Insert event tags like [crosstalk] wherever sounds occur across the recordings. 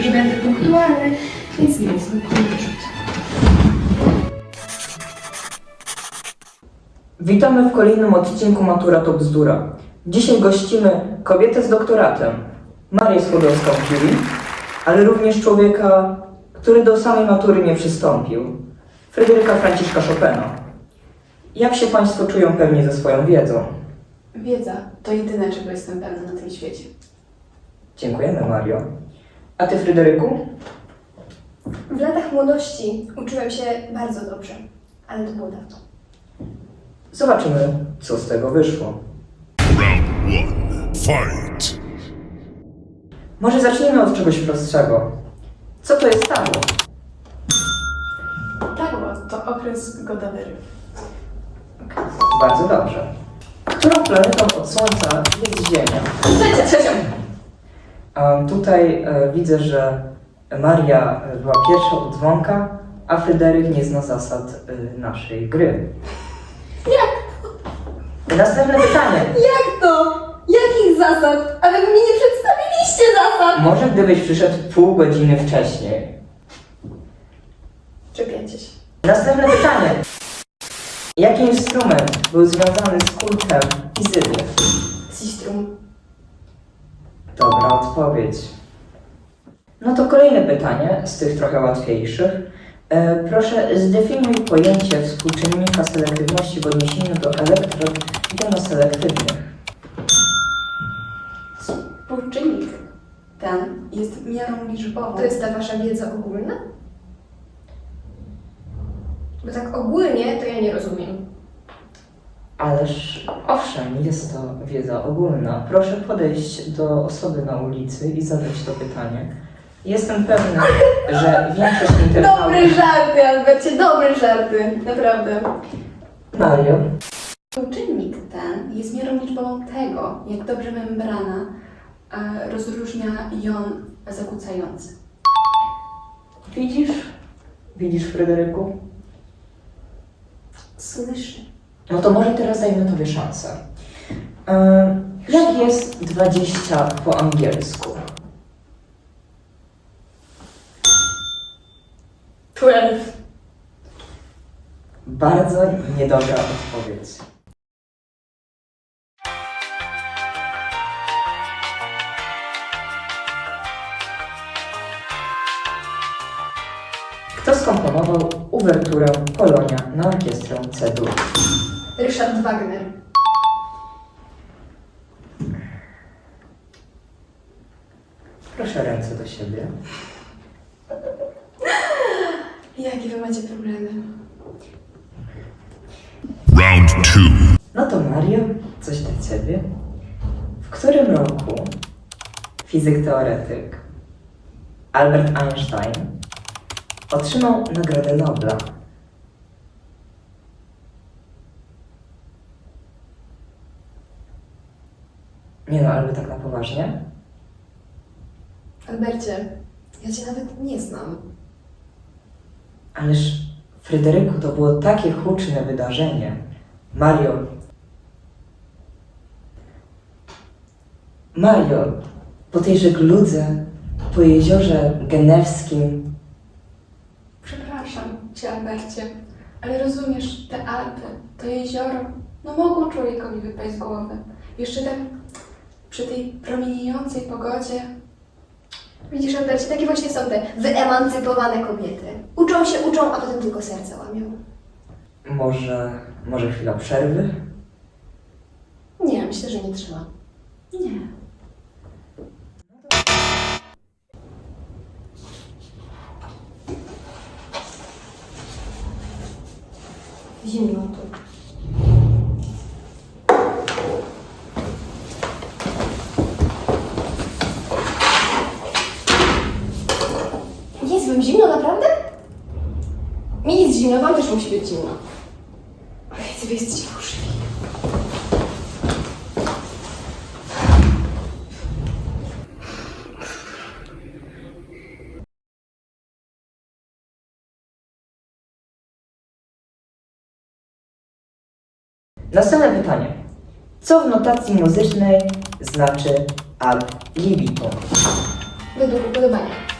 że będę punktualny, więc nie jest zwykły wyrzut. Witamy w kolejnym odcinku Matura to Bzdura. Dzisiaj gościmy kobietę z doktoratem, Marię Skłodowską-Curie, ale również człowieka, który do samej matury nie przystąpił, Fryderyka Franciszka Chopina. Jak się Państwo czują pewnie ze swoją wiedzą? Wiedza to jedyne, czego jestem pewna na tym świecie. Dziękujemy, Mario. A Ty, Fryderyku? W latach młodości uczyłem się bardzo dobrze, ale to było dawno. Zobaczymy, co z tego wyszło. Fight! Może zacznijmy od czegoś prostszego. Co to jest tarło? Tarło to okres godowy ryb. Bardzo dobrze. Którą planetą od Słońca jest Ziemia? Trzecia, trzecią! Tutaj e, widzę, że Maria była pierwsza od dzwonka, a Fryderyk nie zna zasad e, naszej gry. Jak? Następne pytanie. Jak to? Jakich zasad? Ale wy mi nie przedstawiliście zasad! Może gdybyś przyszedł pół godziny wcześniej. Czepiacie się. Następne pytanie. Jaki instrument był związany z kultem Izydy? Dobra odpowiedź. No to kolejne pytanie, z tych trochę łatwiejszych. E, proszę zdefiniuj pojęcie współczynnika selektywności w odniesieniu do elektrod jonoselektywnych. Współczynnik ten jest miarą liczbową. To jest ta wasza wiedza ogólna? Bo tak ogólnie to ja nie rozumiem. Ależ owszem, jest to wiedza ogólna. Proszę podejść do osoby na ulicy i zadać to pytanie. Jestem pewny, że większość Dobre internautów... żarty, Albercie, dobre żarty. Naprawdę. Mario, Współczynnik ten jest miarą liczbową tego, jak dobrze membrana e, rozróżnia jon zakłócający. widzisz? Widzisz, Fryderyku? Słyszy. No to może teraz dajmy tobie szansę. Jak jest 20 po angielsku? Twelve. Bardzo niedobra odpowiedź. Kto skomponował uwerturę Polonia na orkiestrę C-dur? Ryszard Wagner. Proszę ręce do siebie. Jakie wy macie problemy? Round two. No to Mario, coś dla Ciebie. W którym roku fizyk teoretyk Albert Einstein otrzymał Nagrodę Nobla? Nie no, ale tak na poważnie? Albercie, ja cię nawet nie znam. Ależ Fryderyku, to było takie huczne wydarzenie. Mario. Mario, po tej żegludze, po jeziorze genewskim, Przepraszam cię, Albercie, ale rozumiesz, te Alpy, to jezioro, no mogą człowiekowi wypaść z głowy. Jeszcze tak przy tej promieniejącej pogodzie. Widzisz, Albercie, takie właśnie są te wyemancypowane kobiety. Uczą się, uczą, a potem tylko serce łamią. może, może chwila przerwy? Nie, myślę, że nie trzeba. Nie. Zimno tu. Jest wam zimno, naprawdę? Mi jest zimno, wam też musi być zimno. Oj, wy jesteście fałszywi. Następne pytanie. Co w notacji muzycznej znaczy ad libitum? Według upodobania.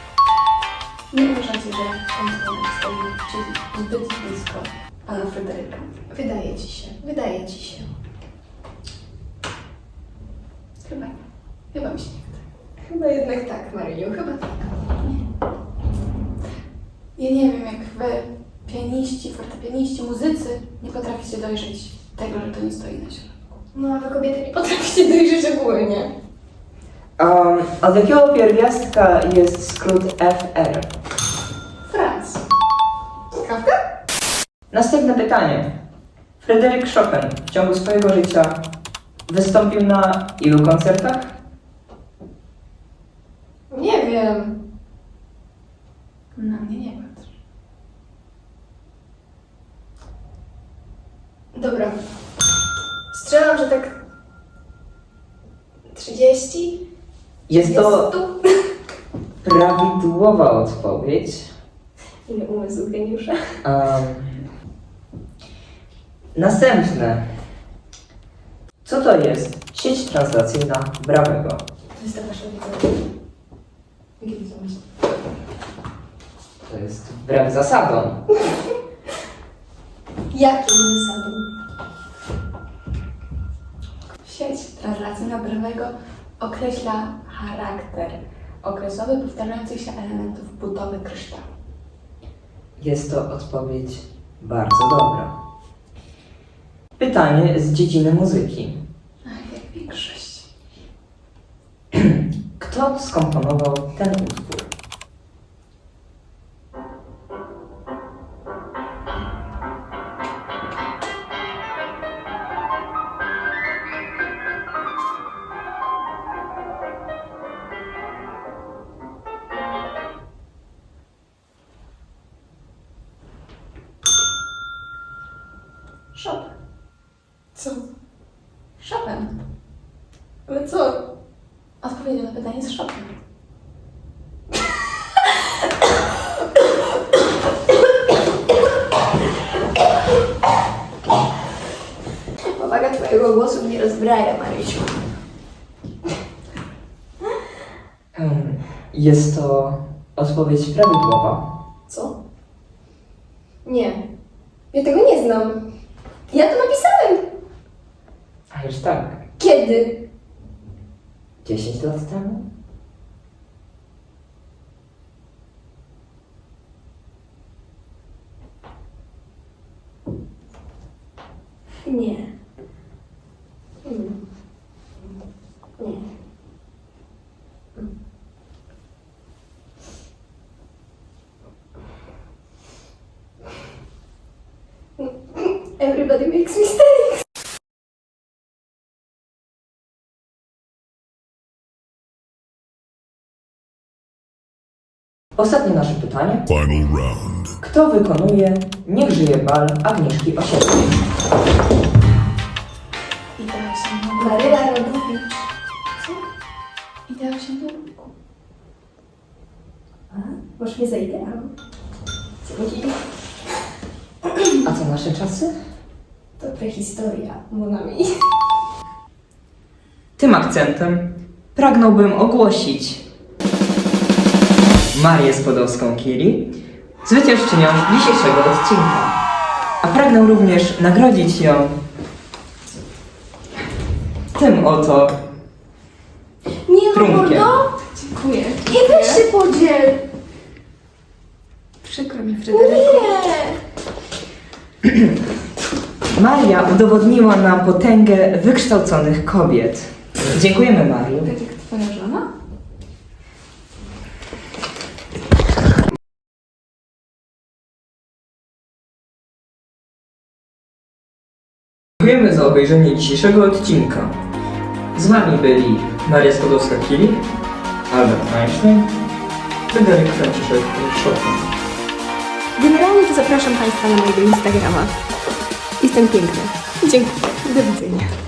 Nie uważacie, że Antoine stoi zbyt blisko pana Fryderyka? Wydaje ci się, wydaje ci się. Chyba nie. Chyba mi się nie wydaje. Chyba jednak tak, Maryjo, chyba tak. Ja nie wiem, jak wy, pianiści, fortepianiści, muzycy, nie potraficie dojrzeć tego, że to nie stoi na środku. No, a wy kobiety nie potraficie dojrzeć ogólnie. Um, od jakiego pierwiastka jest skrót FR? Franc. Kawka? Następne pytanie. Fryderyk Chopin w ciągu swojego życia wystąpił na ilu koncertach? Nie wiem. Na mnie nie patrz. Dobra. Strzelam, że tak 30? Jest to tu. prawidłowa odpowiedź. Ile umysłu geniusza. Następne. Co to jest sieć translacyjna Brawego? To jest ta wasza wiedza. Jakie widzą myśli? To jest wbrew zasadom. [laughs] Jakie zasady? Sieć translacyjna prawego określa charakter okresowy powtarzających się elementów budowy kryształu. Jest to odpowiedź bardzo dobra. Pytanie z dziedziny muzyki. Ach, jak większość. [clears throat] Kto skomponował ten utwór? Odpowiedzią na pytanie jest Chopin. Powaga twojego głosu mnie rozbraja, Marysiu. Jest to odpowiedź prawidłowa. Co? Nie. Ja tego nie znam. Ja to napisałem. A już tak, Kiedy? 10 lat temu? Nie. Ostatnie nasze pytanie. Final round. Kto wykonuje Niech żyje bal Agnieszki Osieckiej? Ideał się na Maryla Rodowicz. Się na lubiku. A, masz mnie za ideał. Dzięki. A co nasze czasy? To prehistoria, Monami. Tym akcentem pragnąłbym ogłosić Marię Spodowską-Curie zwyciężczynią dzisiejszego odcinka. A pragnę również nagrodzić ją tym oto Nie no, Trunkiem. mordo! Dziękuję. Nie weź się podziel! Przykro mi, Fryderyku. Nie! [clears throat] Maria udowodniła nam potęgę wykształconych kobiet. Dziękujemy Mariu. Tak jak twoja żona? Dziękujemy za obejrzenie dzisiejszego odcinka. Z Wami byli Maria Skłodowska-Curie, Albert Einstein, Fryderyk Franciszek Chopin. Generalnie to zapraszam Państwa na mojego Instagrama. Jestem piękna. Dziękuję. Do widzenia.